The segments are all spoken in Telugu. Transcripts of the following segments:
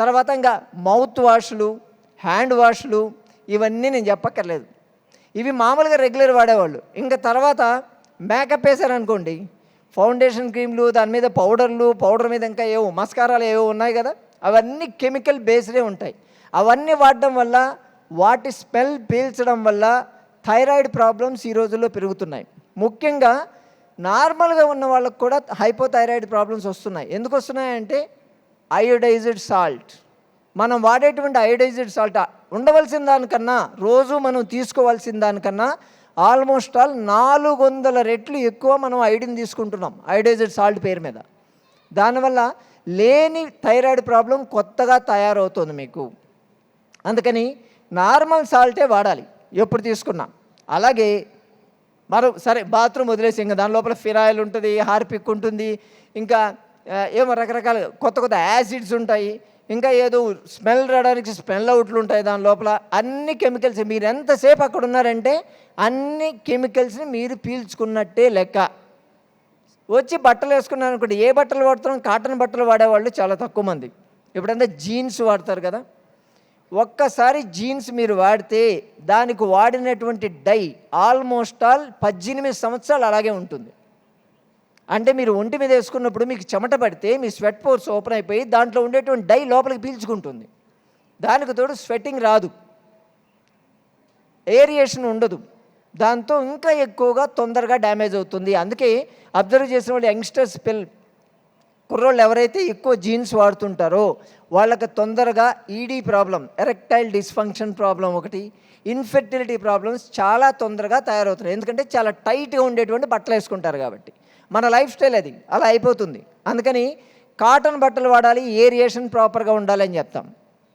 తర్వాత ఇంకా మౌత్ వాష్లు హ్యాండ్ వాష్లు ఇవన్నీ నేను చెప్పక్కర్లేదు. ఇవి మామూలుగా రెగ్యులర్ వాడేవాళ్ళు. ఇంకా తర్వాత మేకప్ వేశారనుకోండి ఫౌండేషన్ క్రీమ్లు దాని మీద పౌడర్లు పౌడర్ మీద ఇంకా ఏవో మస్కారాలు ఏవో ఉన్నాయి కదా అవన్నీ కెమికల్ బేస్డే ఉంటాయి. అవన్నీ వాడడం వల్ల వాటి స్మెల్ పీల్చడం వల్ల థైరాయిడ్ ప్రాబ్లమ్స్ ఈ రోజుల్లో పెరుగుతున్నాయి. ముఖ్యంగా నార్మల్గా ఉన్న వాళ్ళకు కూడా హైపోథైరాయిడ్ ప్రాబ్లమ్స్ వస్తున్నాయి. ఎందుకు వస్తున్నాయంటే అయోడైజ్డ్ సాల్ట్ మనం వాడేటువంటి అయోడైజ్డ్ సాల్ట్ ఉండవలసిన దానికన్నా రోజు మనం తీసుకోవాల్సిన దానికన్నా ఆల్మోస్ట్ ఆల్ నాలుగు వందల రెట్లు ఎక్కువ మనం ఐడిన్ తీసుకుంటున్నాం అయోడైజ్డ్ సాల్ట్ పేరు మీద. దానివల్ల లేని థైరాయిడ్ ప్రాబ్లం కొత్తగా తయారవుతుంది మీకు. అందుకని నార్మల్ సాల్టే వాడాలి ఎప్పుడు తీసుకున్నా. అలాగే మరో సరే బాత్రూమ్ వదిలేసి ఇంకా దాని లోపల ఫిరాయిల్ ఉంటుంది హార్పిక్ ఉంటుంది ఇంకా ఏమో రకరకాల కొత్త కొత్త యాసిడ్స్ ఉంటాయి ఇంకా ఏదో స్మెల్ రావడానికి స్మెల్ అవుట్లు ఉంటాయి దాని లోపల. అన్ని కెమికల్స్ మీరు ఎంతసేపు అక్కడ ఉన్నారంటే అన్ని కెమికల్స్ని మీరు పీల్చుకున్నట్టే లెక్క. వచ్చి బట్టలు వేసుకున్నాను అనుకోండి ఏ బట్టలు వాడుతున్నాం? కాటన్ బట్టలు వాడేవాళ్ళు చాలా తక్కువ మంది. ఎప్పుడంతా జీన్స్ వాడతారు కదా. ఒక్కసారి జీన్స్ మీరు వాడితే దానికి వాడినటువంటి డై ఆల్మోస్ట్ ఆల్ పద్దెనిమిది సంవత్సరాలు అలాగే ఉంటుంది. అంటే మీరు ఒంటి మీద వేసుకున్నప్పుడు మీకు చెమట పడితే మీ స్వెట్ పోర్స్ ఓపెన్ అయిపోయి దాంట్లో ఉండేటువంటి డై లోపలికి పీల్చుకుంటుంది. దానికి తోడు స్వెట్టింగ్ రాదు. ఏరియేషన్ ఉండదు. దాంతో ఇంకా ఎక్కువగా తొందరగా డ్యామేజ్ అవుతుంది. అందుకే అబ్జర్వ్ చేసిన వాళ్ళు యంగ్స్టర్స్ పిల్ కుర్రోళ్ళు ఎవరైతే ఎక్కువ జీన్స్ వాడుతుంటారో వాళ్ళకి తొందరగా ED problem erectile dysfunction problem ఒకటి ఇన్ఫెర్టిలిటీ ప్రాబ్లమ్స్ చాలా తొందరగా తయారవుతున్నాయి. ఎందుకంటే చాలా టైట్గా ఉండేటువంటి బట్టలు వేసుకుంటారు కాబట్టి. మన లైఫ్ స్టైల్ అది అలా అయిపోతుంది. అందుకని కాటన్ బట్టలు వాడాలి ఏరియేషన్ ప్రాపర్గా ఉండాలి అని చెప్తాం.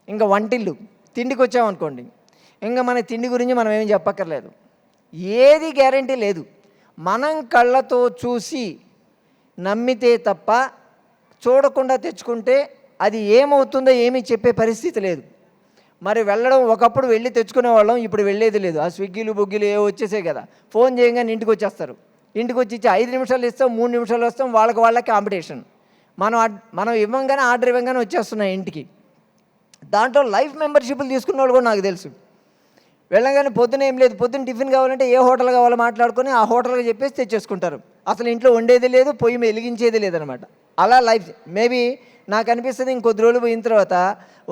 ఇంకా వంటిల్లు తిండికి వచ్చామనుకోండి ఇంకా మన తిండి గురించి మనం ఏం చెప్పక్కర్లేదు. ఏది గ్యారంటీ లేదు. మనం కళ్ళతో చూసి నమ్మితే తప్ప చూడకుండా తెచ్చుకుంటే అది ఏమవుతుందో ఏమీ చెప్పే పరిస్థితి లేదు. మరి వెళ్ళడం ఒకప్పుడు వెళ్ళి తెచ్చుకునే వాళ్ళం ఇప్పుడు వెళ్ళేది లేదు. ఆ స్విగ్గీలు బుగ్గీలు ఏ వచ్చేసాయి కదా. ఫోన్ చేయగానే ఇంటికి వచ్చేస్తారు. ఇంటికి వచ్చి ఇచ్చి ఐదు నిమిషాలు ఇస్తాం మూడు నిమిషాలు వస్తాం వాళ్ళకి వాళ్ళకి కాంపిటీషన్ మనం మనం ఇవ్వంగానే ఆర్డర్ ఇవ్వగానే వచ్చేస్తున్నాయి ఇంటికి. దాంట్లో లైఫ్ మెంబర్షిప్లు తీసుకున్న వాళ్ళు కూడా నాకు తెలుసు. వెళ్ళగానే పొద్దున ఏం లేదు. పొద్దున్న టిఫిన్ కావాలంటే ఏ హోటల్ కావాలో మాట్లాడుకొని ఆ హోటల్కి చెప్పేసి తెచ్చేసుకుంటారు. అసలు ఇంట్లో వండేది లేదు పొయ్యి వెలిగించేది లేదనమాట. అలా లైఫ్ మేబీ నాకు అనిపిస్తుంది ఇంకొద్ది రోజులు పోయిన తర్వాత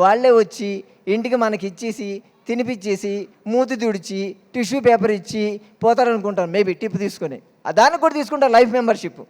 వాళ్ళే వచ్చి ఇంటికి మనకి ఇచ్చేసి తినిపించేసి మూతి తుడిచి టిష్యూ పేపర్ ఇచ్చి పోతారనుకుంటాను మేబీ టిప్ తీసుకొని. దానికి కూడా తీసుకుంటారు లైఫ్ మెంబర్షిప్.